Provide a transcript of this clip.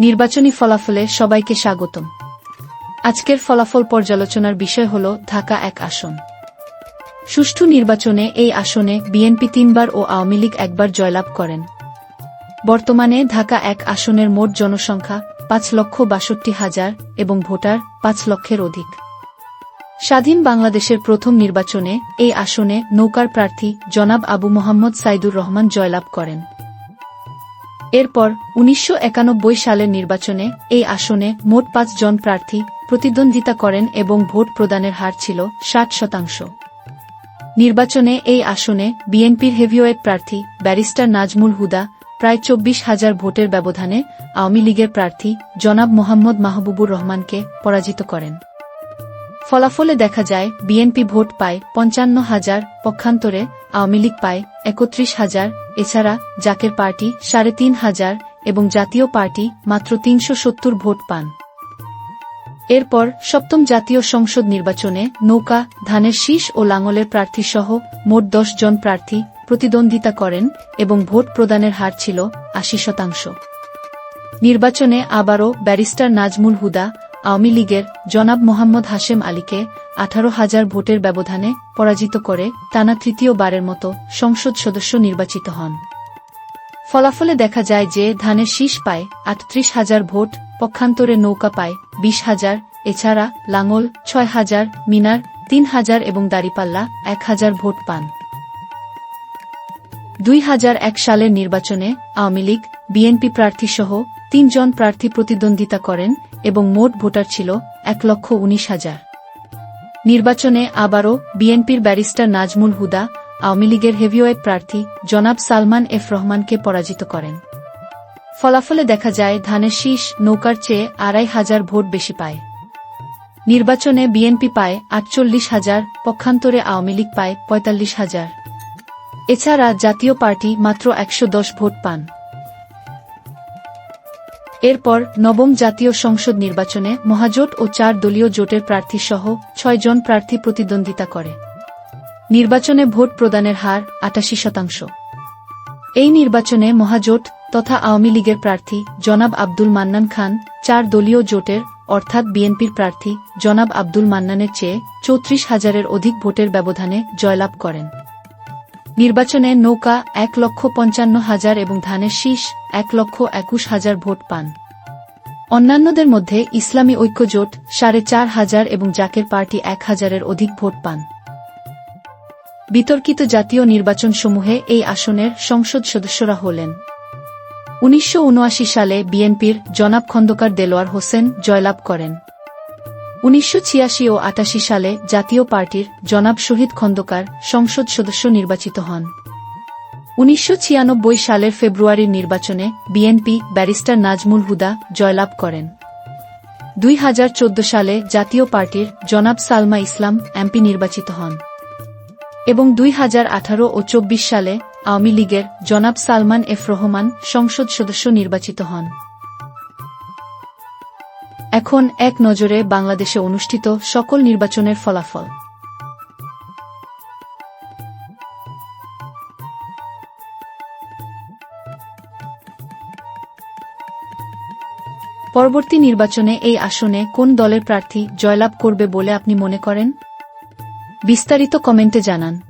নির্বাচনী ফলাফলে সবাইকে স্বাগতম। আজকের ফলাফল পর্যালোচনার বিষয় হল ঢাকা এক আসন। সুষ্ঠু নির্বাচনে এই আসনে বিএনপি তিনবার ও আওয়ামী লীগ একবার জয়লাভ করেন। বর্তমানে ঢাকা এক আসনের মোট জনসংখ্যা পাঁচ লক্ষ বাষট্টি হাজার এবং ভোটার পাঁচ লক্ষের অধিক। স্বাধীন বাংলাদেশের প্রথম নির্বাচনে এই আসনে নৌকার প্রার্থী জনাব আবু মোহাম্মদ সাইদুর রহমান জয়লাভ করেন। এরপর উনিশশো একানব্বই সালের নির্বাচনে এই আসনে মোট পাঁচ জন প্রার্থী প্রতিদ্বন্দ্বিতা করেন এবং ভোট প্রদানের হার ছিল ষাট শতাংশ। নির্বাচনে এই আসনে বিএনপির হেভিওয়েট প্রার্থী ব্যারিস্টার নাজমুল হুদা প্রায় চব্বিশ হাজার ভোটের ব্যবধানে আওয়ামী লীগের প্রার্থী জনাব মোহাম্মদ মাহবুবুর রহমানকে পরাজিত করেন। ফলাফলে দেখা যায়, বিএনপি ভোট পায় পঞ্চান্ন হাজার, পক্ষান্তরে আওয়ামী লীগ পায় একত্রিশ হাজার, এছাড়া জাকের পার্টি সাড়ে তিন হাজার এবং জাতীয় পার্টি মাত্র তিনশো সত্তর ভোট পান। এরপর সপ্তম জাতীয় সংসদ নির্বাচনে নৌকা, ধানের শীষ ও লাঙলের প্রার্থীসহ মোট দশ জন প্রার্থী প্রতিদ্বন্দ্বিতা করেন এবং ভোট প্রদানের হার ছিল আশি শতাংশ। নির্বাচনে আবারও ব্যারিস্টার নাজমুল হুদা আওয়ামী লীগের জনাব মোহাম্মদ হাশেম আলীকে আঠারো হাজার ভোটের ব্যবধানে পরাজিত করে টানা তৃতীয়বারের মতো সংসদ সদস্য নির্বাচিত হন। ফলাফলে দেখা যায় যে ধানের শীষ পায় আটত্রিশ হাজার ভোট, পক্ষান্তরে নৌকা পায় বিশ হাজার, এছাড়া লাঙল ছয় হাজার, মিনার তিন হাজার এবং দাড়িপাল্লা এক হাজার ভোট পান। দুই হাজার এক সালের নির্বাচনে আওয়ামী লীগ, বিএনপি প্রার্থীসহ তিনজন প্রার্থী প্রতিদ্বন্দ্বিতা করেন এবং মোট ভোটার ছিল এক লক্ষ উনিশ হাজার। নির্বাচনে আবারও বিএনপির ব্যারিস্টার নাজমুল হুদা, আওয়ামী লীগের হেভিওয়েট প্রার্থী জনাব সালমান এফ রহমানকে পরাজিত করেন। ফলাফলে দেখা যায়, ধানের শীষ নৌকার চেয়ে আড়াই হাজার ভোট বেশি পায়। নির্বাচনে বিএনপি পায় আটচল্লিশ হাজার, পক্ষান্তরে আওয়ামী লীগ পায় পঁয়তাল্লিশ হাজার। এছাড়া জাতীয় পার্টি মাত্র একশো দশ ভোট পান। এরপর নবম জাতীয় সংসদ নির্বাচনে মহাজোট ও চার দলীয় জোটের প্রার্থী সহ ছয় জন প্রার্থী প্রতিদ্বন্দ্বিতা করে। নির্বাচনে ভোট প্রদানের হার আটাশি শতাংশ। এই নির্বাচনে মহাজোট তথা আওয়ামী লীগের প্রার্থী জনাব আব্দুল মান্নান খান চার দলীয় জোটের, অর্থাৎ বিএনপির প্রার্থী জনাব আব্দুল মান্নানের চেয়ে চৌত্রিশ হাজারের অধিক ভোটের ব্যবধানে জয়লাভ করেন। নির্বাচনে নৌকা এক লক্ষ পঞ্চান্ন হাজার এবং ধানের শীষ এক লক্ষ একুশ হাজার ভোট পান। অন্যান্যদের মধ্যে ইসলামী ঐক্যজোট সাড়ে চার হাজার এবং জাকের পার্টি এক হাজারের অধিক ভোট পান। বিতর্কিত জাতীয় নির্বাচনসমূহে এই আসনের সংসদ সদস্যরা হলেন। উনিশশো উনআশি সালে বিএনপির জনাব খন্দকার দেলোয়ার হোসেন জয়লাভ করেন। উনিশশো ছিয়াশি ও আটাশি সালে জাতীয় পার্টির জনাব শহীদ খন্দকার সংসদ সদস্য নির্বাচিত হন। উনিশশো ছিয়ানব্বই সালের ফেব্রুয়ারির নির্বাচনে বিএনপি ব্যারিস্টার নাজমুল হুদা জয়লাভ করেন। দুই হাজার চোদ্দ সালে জাতীয় পার্টির জনাব সালমা ইসলাম এমপি নির্বাচিত হন। এবং দুই হাজার আঠারো ও চব্বিশ সালে আওয়ামী লীগের জনাব সালমান এফ রহমান সংসদ সদস্য নির্বাচিত হন। এখন এক নজরে বাংলাদেশে অনুষ্ঠিত সকল নির্বাচনের ফলাফল। পরবর্তী নির্বাচনে এই আসনে কোন দলের প্রার্থী জয়লাভ করবে বলে আপনি মনে করেন? বিস্তারিত কমেন্টে জানান।